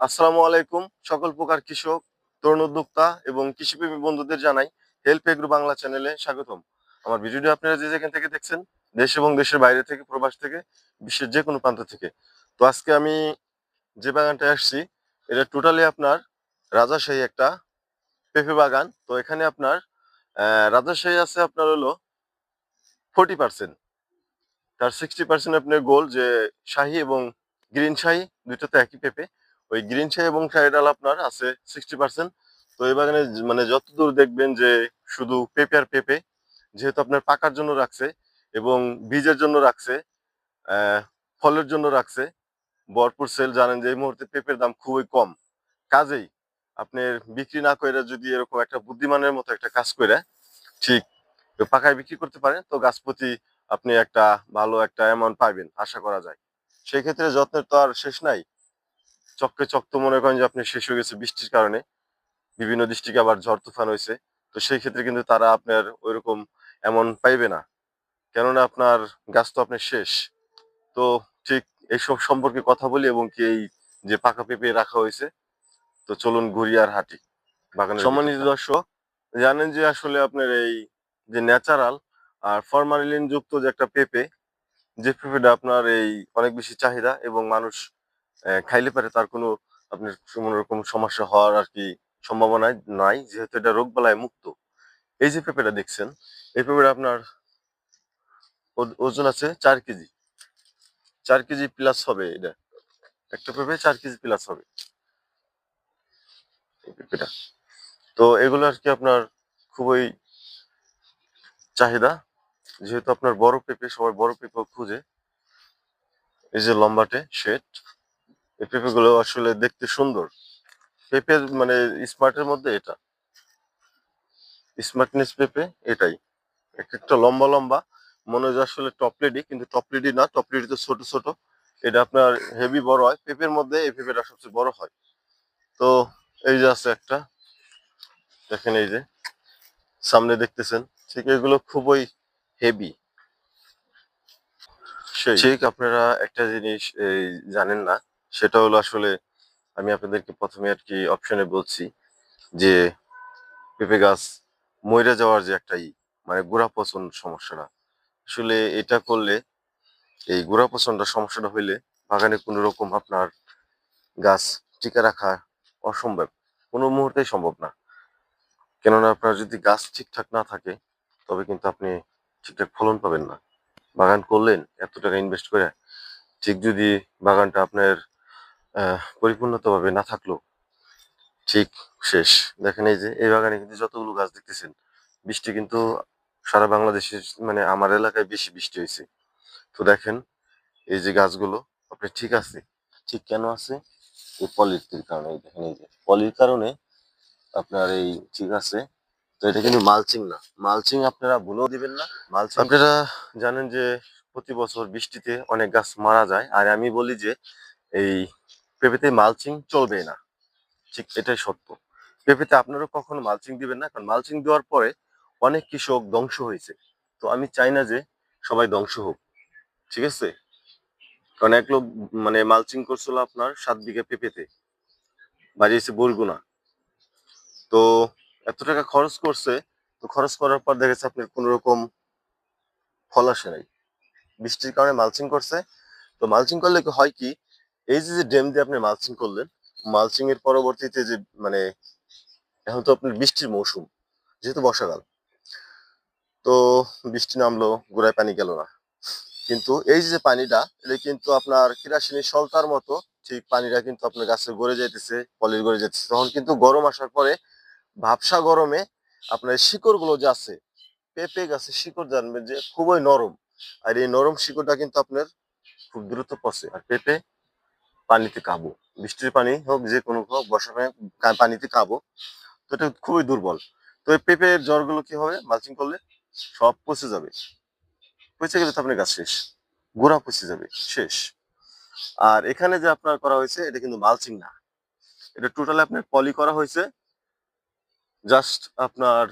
আসসালামু আলাইকুম, সকল প্রকার কৃষক, তরুণ উদ্যোক্তা এবং কৃষিপ্রেমী বন্ধুদের জানাই হেল্প এগ্রো বাংলা চ্যানেলে স্বাগতম। আমার ভিডিওটি আপনারা যে যেখান থেকে দেখছেন, দেশ এবং দেশের বাইরে থেকে, প্রবাস থেকে, বিশ্বের যে কোনো প্রান্ত থেকে। তো আজকে আমি যে বাগানটায় আসছি, এটা টোটালি আপনার রাজাশাহী একটা পেঁপে বাগান। তো এখানে আপনার রাজাশাহী আছে আপনার হলো ফোর্টি পার্সেন্ট তার সিক্সটি পার্সেন্ট আপনার গোল যে শাহী এবং গ্রিন শাহী, দুইটাতে একই পেঁপে। ওই গ্রিন শাহী এবং শাহী ডাল আপনার আছে সিক্সটি পার্সেন্ট তো এই বাগানে মানে যতদূর দেখবেন যে, শুধু পেঁপে আর পেঁপে, যেহেতু আপনার পাকার জন্য রাখছে এবং বীজের জন্য রাখছে ফলের জন্য রাখছে, ভরপুর সেল জানেন যে এই মুহূর্তে পেঁপের দাম খুবই কম। কাজেই আপনার বিক্রি না করে যদি এরকম একটা বুদ্ধিমানের মতো একটা কাজ করে ঠিক পাকায় বিক্রি করতে পারেন, তো গাছ প্রতি আপনি একটা ভালো একটা অ্যামাউন্ট পাবেন আশা করা যায়। সেক্ষেত্রে যত্নের তো আর শেষ নাই। চক্রে চক তো মনে করেন যে আপনি শেষ হয়ে গেছে বৃষ্টির কারণে। বিভিন্ন ডিস্ট্রিক্টে আবার ঝড় তুফান হয়েছে। তো সেই ক্ষেত্রে কিন্তু তারা আপনার ওইরকম এমন পাইবে না। কেননা আপনার গাছ তো আপনার শেষ। তো ঠিক এইসব সম্পর্কে কথা বলি এবং কি এই যে পাকা পেঁপে রাখা হয়েছে তো চলুন ঘুরি আর হাঁটি। বাগানের সম্মানিত দর্শক জানেন যে আসলে আপনার এই যে ন্যাচারাল আর ফরমালিন যুক্ত যে একটা পেঁপে যে পেঁপেটা আপনার এই অনেক বেশি চাহিদা এবং মানুষ খাইলে পারে তার কোনো আপনার কোনো রকম সমস্যা হওয়ার আর কি সম্ভাবনা নাই, যেহেতু এটা রোগ বালায় মুক্ত। এই যে পেঁপেটা দেখছেন, এই পেঁপেটা আপনার ওজন আছে চার কেজি। চার কেজি প্লাস হবে এটা। একটা পেঁপে চার কেজি প্লাস হবে। তো এগুলো আর কি আপনার খুবই চাহিদা, যেহেতু আপনার বড় পেঁপে, সবাই বড় পেঁপে খুঁজে। এই যে লম্বাটে, শেড। এই পেঁপেগুলো আসলে দেখতে সুন্দর। পেঁপের মানে স্মার্টের মধ্যে এটা। স্মার্টনেস পেঁপে এটাই। এক একটা লম্বা লম্বা। মনে হয় আসলে টপলেডি কিন্তু টপলেডি না। টপলেডি তো ছোট ছোট। এটা আপনার হেভি বড় হয়। পেঁপের মধ্যে এই পেঁপেটা সবচেয়ে বড় হয়। তো এই যে আছে একটা। দেখেন এই যে। সামনে দেখতেছেন। ঠিক এগুলো খুবই হেভি ঠিক আপনারা একটা জিনিস এই জানেন না। সেটা হলো আসলে আমি আপনাদেরকে প্রথমে আর কি অপশনে বলছি যে পেঁপে গাছ মরে যাওয়ার যে একটা মানে গোড়া পচন সমস্যাটা। আসলে এটা করলে এই গোড়া পচনটা সমস্যাটা হইলে বাগানে কোনো রকম আপনার গাছ টিকে রাখা অসম্ভব। কোনো মুহূর্তেই সম্ভব না। কেননা আপনার যদি গাছ ঠিকঠাক না থাকে, তবে কিন্তু আপনি ঠিকঠাক ফলন পাবেন না। বাগান করলেন এত টাকা ইনভেস্ট করে, ঠিক যদি বাগানটা আপনার পরিপূর্ণতাভাবে না থাকল ঠিক শেষ। দেখেন এই যে এই বাগানে কিন্তু যতগুলো গাছ দেখতেছেন বৃষ্টি কিন্তু সারা বাংলাদেশে মানে আমার এলাকায় বেশি বৃষ্টি হয়েছে। তো দেখেন এই যে গাছগুলো আপনি ঠিক আছে? ঠিক কেন আছে? এই পলির কারণে দেখেন এই যে পলির কারণে আপনার এই ঠিক আছে। তো এটা কিন্তু মালচিং না। মালচিং আপনারা ভুলেও দিবেন না। মালচিং আপনারা জানেন যে প্রতি বছর বৃষ্টিতে অনেক গাছ মারা যায়। আর আমি বলি যে এই পেঁপেতে মালচিং চলবে না। ঠিক এটাই সত্য। পেঁপেতে আপনারা কখনো মালচিং দিবেন না, কারণ মালচিং দেওয়ার পরে অনেক কৃষক ধ্বংস হয়েছে। তো আমি চাই না যে সবাই ধ্বংস হোক। ঠিক আছে? কারণ এক লোক মানে মালচিং করছিল আপনার সাত বিঘা পেঁপেতে বাড়িয়েছে বরগুনা। তো এত টাকা খরচ করছে, তো খরচ করার পর দেখেছে আপনার কোন রকম ফল আসে নাই। বৃষ্টির কারণে মালচিং করছে। তো মালচিং করলে হয় কি এই যে ড্যাম দিয়ে আপনি মালচিং করলেন মালচিং এর পরবর্তীতে যে মানে এখন তো আপনার বৃষ্টির মৌসুম, যেহেতু বর্ষাকাল, তো বৃষ্টি নামলো, গোড়ায় পানি গেল না। কিন্তু এই যে পানিটা, এটা কিন্তু আপনার কিরাসিনী সলতার মতো, ঠিক পানিটা কিন্তু আপনার গাছে গড়ে যাইতেছে পলির গড়ে যাইতেছে। তখন কিন্তু গরম আসার পরে, ভাবসা গরমে আপনার শিকড়গুলো যে আছে, পেঁপে গাছে শিকড় জানবেন যে খুবই নরম। আর এই নরম শিকড়টা কিন্তু আপনার খুব দ্রুত পচে আর পেঁপে পানিতে কাবো। বৃষ্টির পানি হোক, যে কোনো হোক, বর্ষার পানি পানিতে কাবো। তো এটা খুবই দুর্বল। তো এই পেঁপের জ্বরগুলো কি হবে? মালচিং করলে সব পচে যাবে। পচে গেলে তো আপনার গাছ শেষ। গোড়া পচে যাবে। শেষ। আর এখানে যে আপনার করা হয়েছে, এটা কিন্তু মালচিং না। এটা টোটালি আপনার পলি করা হয়েছে। জাস্ট আপনার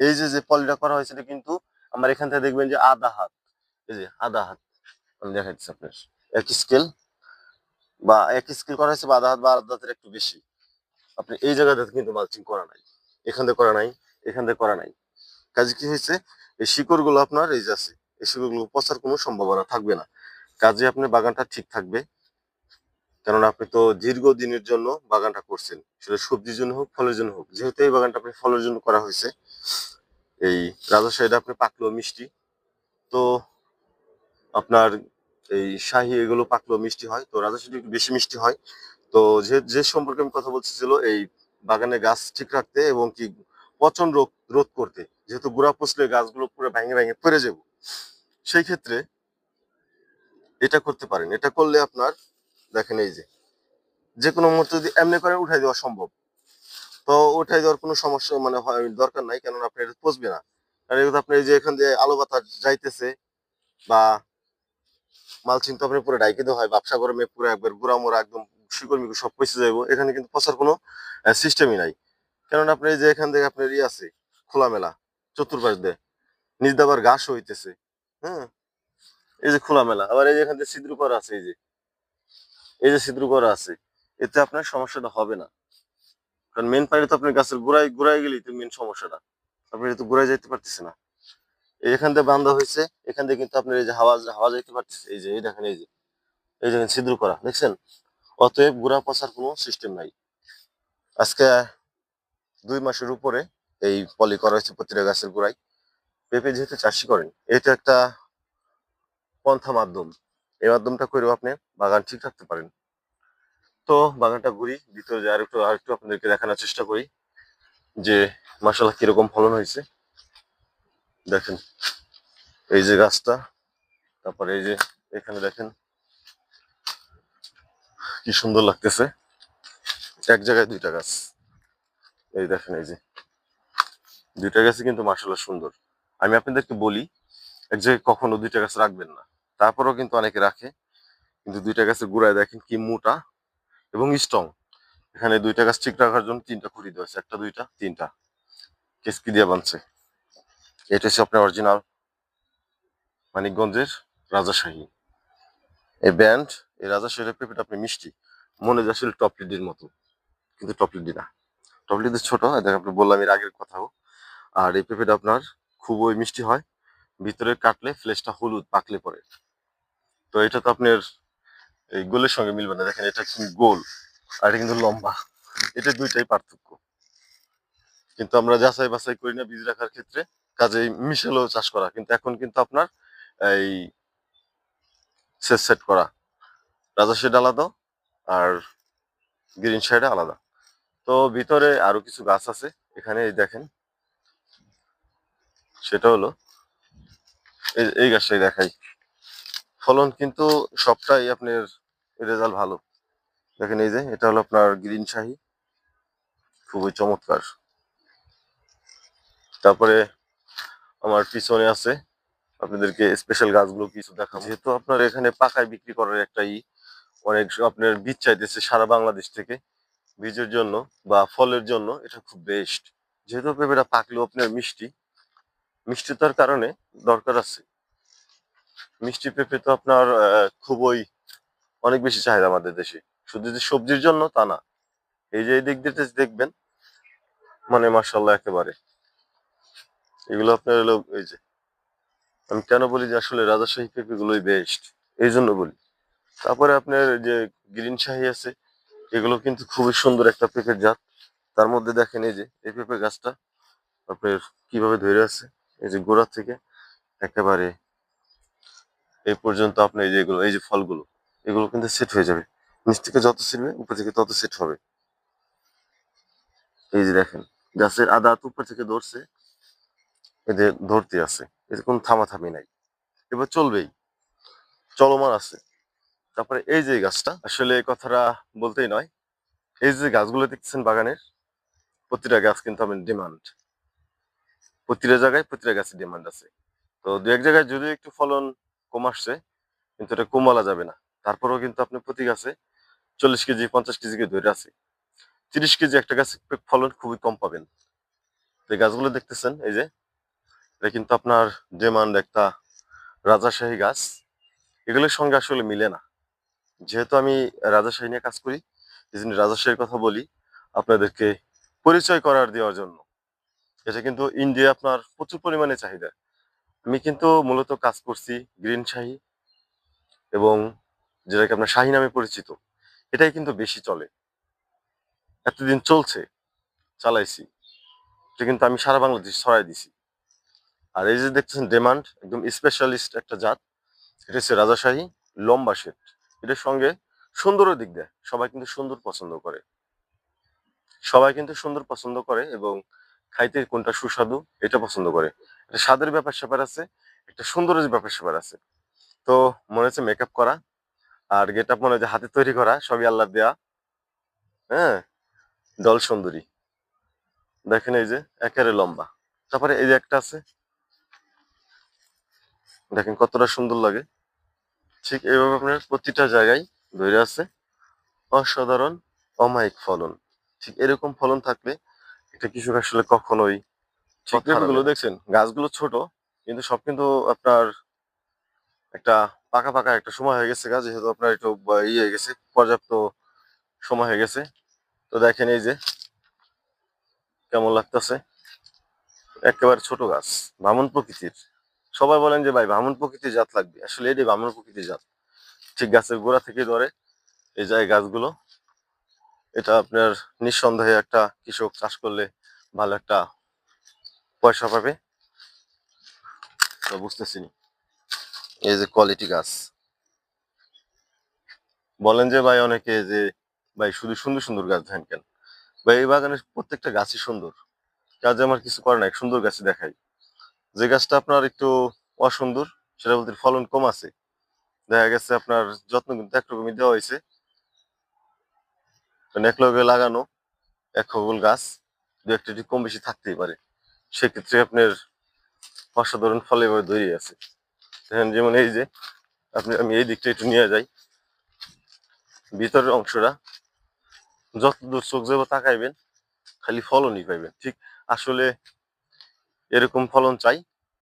এই যে যে পলিটা করা হয়েছে, এটা কিন্তু আমার এখান থেকে দেখবেন যে আধা হাত। এই যে, আধা হাত। আমি দেখাচ্ছি আপনার। এক স্কেল বা এক স্কেল করা হয়েছে, বা আধা হাত বা আধা হাতের একটু বেশি। আপনি এই জায়গাতে কিন্তু মালচিং করা নাই। এখান থেকে করা নাই, এখান থেকে করা নাই। কাজে কি হয়েছে? এই শিকড়গুলো আপনার এই যে আছে, এই শিকড়গুলো পচার কোনো সম্ভাবনা থাকবে না। কাজে আপনার বাগানটা ঠিক থাকবে। কেননা আপনি তো দীর্ঘদিনের জন্য বাগানটা করছেন। সেটা সবজির জন্য হোক, ফলের জন্য হোক, যেহেতু এই বাগানটা আপনি ফলের জন্য করা হয়েছে, এই রাজশাহীটা আপনি পাকলো মিষ্টি। তো আপনার এই শাহি এগুলো পাকলো মিষ্টি হয়, তো রাজশাহীটা একটু বেশি মিষ্টি হয়। তো যে যে সম্পর্কে আমি কথা বলতেছিল, এই বাগানে গাছ ঠিক রাখতে এবং কি পচন রোগ, রোধ করতে, যেহেতু গোড়া পচলে গাছগুলো পুরো ভেঙে ভেঙে পড়ে যাব। সেই ক্ষেত্রে এটা করতে পারেন। এটা করলে আপনার, দেখেন এই যে যে কোনো মুহূর্তে যদি এমনি করে উঠাই দেওয়া সম্ভব। তো উঠাই দেওয়ার কোনো সমস্যা মানে দরকার নাই, কেননা আপনার এটা পচবে না। কারণ এগুলো আপনি এই যে এখান দিয়ে আলো বাতাস যাইতেছে বা মালচিং তো আপনি পুরো ডাইকে দেওয়া হয় ব্যবসা গরমে পুরো একবার গুড়া মোড়া একদম শিকড় মিকড় সব পচে যাব এখানে কিন্তু পচার কোনো সিস্টেমই নাই। কেননা আপনি যে এখান থেকে আপনার ইয়ে আছে, খোলামেলা, চতুর্পাশ দিয়ে। নিজ দাবার ঘাস হইতেছে হ্যাঁ? এই যে খোলামেলা, আবার এই যে এখান থেকে ছিদ্র করা আছে, এই যে। এই যে ছিদ্র করা আছে, এতে আপনার সমস্যাটা হবে না। কারণ মেন পাইলে তো আপনার গাছের গোড়ায় গোড়ায় গেলেই তো মেন সমস্যাটা। আপনি তো গোড়ায় যাইতে পারতেছে না। এখান থেকে বান্ধা হয়েছে, এখান থেকে কিন্তু আপনার এই যে হাওয়া হাওয়া যাইতে পারতেছে এই যে, এই দেখেন, এই যে, এই দেখেন ছিদ্র করা, দেখছেন? অতএব গোড়া পচার কোনো সিস্টেম নাই। আজকে দুই মাসের উপরে এই পলি করা হয়েছে প্রতিটা গাছের গোড়ায়। পেঁপে যেহেতু চাষি করেন, এটা একটা পন্থা মাধ্যম। এই মাধ্যমটা করেও আপনি বাগান ঠিক রাখতে পারেন। তো বাগানটা ঘুরি, ভিতরে আরেকটু আরেকটু আপনাদেরকে দেখানোর চেষ্টা করি যে মাসাল্লাহ কীরকম ফলন হয়েছে। দেখেন, এই যে গাছটা, তারপরে এই যে এখানে দেখেন কি সুন্দর লাগতেছে। এক জায়গায় দুইটা গাছ। এই দেখেন, এই যে দুইটা গাছই কিন্তু মাসাল্লাহ সুন্দর। আমি আপনাদেরকে বলি, এক জায়গায় কখনো দুইটা গাছ রাখবেন না। তারপরেও কিন্তু অনেকে রাখে, কিন্তু দুইটা গাছের গোড়ায় দেখেন কি মোটা এবং স্ট্রং এখানে দুইটা গাছ ঠিক রাখার জন্য তিনটা খুঁড়ি দেওয়া আছে, একটা, দুইটা, তিনটা। কেসকি দিয়ে বানছে এটা হচ্ছে আপনার অরিজিনাল মানিকগঞ্জের রাজাশাহী এই ব্যান্ড এই রাজাশাহীর পেঁপেটা আপনি মিষ্টি, মনে যায় আসলে টপলিডির মতো, কিন্তু টপলিডি না। টপলিডি ছোট দেখেন আপনি বললাম এর আগের কথাও। আর এই পেঁপেটা আপনার খুবই মিষ্টি হয়, ভিতরে কাটলে ফ্লেশটা হলুদ, পাকলে পরে। তো এটা তো আপনার এই গোলের সঙ্গে মিলবে না, দেখেন এটা কিন্তু গোল, আর এটা কিন্তু লম্বা। এটা দুইটাই পার্থক্য। কিন্তু আমরা যাচাই বাছাই করি না, বীজ রাখার ক্ষেত্রে। কাজেই মিশেলেও চাষ করা, কিন্তু এখন কিন্তু আপনার এই সেট সেট করা। রাজা শেড আলাদা আর গ্রিন সাইডে আলাদা। তো ভিতরে আরও কিছু গাছ আছে, এখানে এই দেখেন। সেটা হলো এই গাছটাই দেখাই। ফলন কিন্তু সবটাই আপনার রেজাল্ট ভালো। দেখেন এই যে, এটা হলো আপনার গ্রিন শাহি। খুবই চমৎকার। তারপরে আমার পিছনে আছে। আপনাদেরকে স্পেশাল গাছগুলো কিছু দেখাবো। যেহেতু আপনার এখানে পাকায় বিক্রি করার একটা ই, অনেক আপনার বীজ চাইতেছে সারা বাংলাদেশ থেকে। বীজের জন্য বা ফলের জন্য এটা খুব বেস্ট যেহেতু পেঁপেটা পাকলেও আপনার মিষ্টি। মিষ্টিতার কারণে দরকার আছে। মিষ্টি পেঁপে তো আপনার খুবই অনেক বেশি চাহিদা আমাদের দেশে। শুধু যে সবজির জন্য তা না। এই যে এই দিক দিয়ে দেখবেন মানে মার্শাল্লাহ একেবারে। এগুলো আপনার হলো এই যে, আমি কেন বলি যে আসলে রাজাশাহী পেঁপে গুলোই বেস্ট এই জন্য বলি। তারপরে আপনার যে গ্রিন শাহি আছে, এগুলো কিন্তু খুবই সুন্দর একটা পেঁপের জাত। তার মধ্যে দেখেন এই যে, এই পেঁপে গাছটা আপনার কীভাবে ধরে আছে, এই যে গোড়া থেকে একেবারে এই পর্যন্ত আপনার এই যে এগুলো, এই যে ফলগুলো, এগুলো কিন্তু সেট হয়ে যাবে। নিচ থেকে যত ছিড়বে, উপর থেকে তত সেট হবে। এই যে দেখেন, গাছের আদা উপর থেকে ধরছে এদের ধরতে আছে এতে কোনো থামাথামি নাই। এবার চলবেই, চলমান আছে। তারপরে এই যে গাছটা, আসলে এই কথাটা বলতেই নয়। এই যে গাছগুলো দেখতেছেন বাগানের, প্রতিটা গাছ কিন্তু আমার ডিমান্ড প্রতিটা জায়গায় প্রতিটা গাছের ডিমান্ড আছে। তো দু এক জায়গায় যদি একটু ফলন কম আসছে, কিন্তু এটা কমালা যাবে না। তারপরেও কিন্তু আপনি প্রতি গাছে চল্লিশ কেজি, পঞ্চাশ কেজি ধরে আছে। তিরিশ কেজি একটা গাছ ফলন খুবই কম পাবেন। তো গাছগুলো দেখতেছেন, এই যে এটা কিন্তু আপনার ডিমান্ড একটা রাজাশাহী গাছ। এগুলোর সঙ্গে আসলে মিলে না। যেহেতু আমি রাজাশাহী নিয়ে কাজ করি জন্য রাজশাহীর কথা বলি আপনাদেরকে পরিচয় করার দেওয়ার জন্য। এটা কিন্তু ইন্ডিয়া আপনার প্রচুর পরিমাণে চাহিদা। আমি কিন্তু মূলত কাজ করছি গ্রিন শাহী এবং যেটাকে আপনার শাহী নামে পরিচিত। এটাই কিন্তু বেশি চলে। এতদিন চলছে, চালাইছি। এটা কিন্তু আমি সারা বাংলাদেশ ছড়াই দিছি। আর এই যে দেখতেছেন ডিমান্ড একদম স্পেশালিস্ট একটা জাত। এটা হচ্ছে রাজাশাহী লম্বা শেট এটার সঙ্গে সুন্দরের দিক দেয়। সবাই কিন্তু সুন্দর পছন্দ করে। সবাই কিন্তু সুন্দর পছন্দ করে এবং খাইতে কোনটা সুস্বাদু, এটা পছন্দ করে। এটা স্বাদের ব্যাপার স্যাপার আছে, একটা সুন্দরের ব্যাপার স্যাপার আছে। তো মনে হচ্ছে মেকআপ করা আর গেট আপ মনে হচ্ছে হাতে তৈরি করা, সবই আল্লাহ দেয়া। হ্যাঁ দল সুন্দরী। দেখেন এই যে, একেবারে লম্বা। তারপরে এই যে একটা আছে দেখেন কতটা সুন্দর লাগে। ঠিক এইভাবে আপনার প্রতিটা জায়গায় ধরে আছে অসাধারণ অমায়িক ফলন। ঠিক এরকম ফলন থাকলে একটা কৃষক আসলে কখনোই গুলো দেখছেন গাছগুলো ছোট কিন্তু সব কিন্তু আপনার একটা পাকা পাকা একটা সময় হয়ে গেছে গাছ যেহেতু আপনার একটু ইয়ে হয়ে গেছে পর্যাপ্ত সময় হয়ে গেছে। তো দেখেন এই যে কেমন লাগতেছে। একেবারে ছোট গাছ বামন প্রকৃতির। সবাই বলেন যে, ভাই, বামন প্রকৃতির জাত লাগবে। আসলে এটাই বামন প্রকৃতির জাত। ঠিক গাছের গোড়া থেকে ধরে এই যায় গাছগুলো, এটা আপনার নিঃসন্দেহে একটা কৃষক চাষ করলে ভালো একটা পয়সা পাবে। বুঝতেছি এই যে কোয়ালিটি গাছ। বলেন যে, ভাই, অনেকে যে, ভাই, শুধু সুন্দর সুন্দর গাছ ধ্যান কেন? ভাই, এই বাগানের প্রত্যেকটা গাছই সুন্দর। কাজে আমার কিছু করে না সুন্দর গাছ দেখাই। যে গাছটা আপনার একটু অসুন্দর, সেটা বলতে ফলন কম আছে। দেখা গেছে আপনার যত্ন কিন্তু একরকমই দেওয়া হয়েছে। মানে এক লগে লাগানো এক খগল গাছ, দু একটা কম বেশি থাকতেই পারে, সেক্ষেত্রে আপনার অসাধারণ ফলে এভাবে ধরিয়ে আছে। দেখেন যেমন এই যে, আপনি, আমি এই দিকটা একটু নিয়ে যাই। ভিতরের অংশটা যত দূর চোখ যাব তাকাইবেন, খালি ফলনই পাইবেন। ঠিক আসলে এরকম ফলন চাই।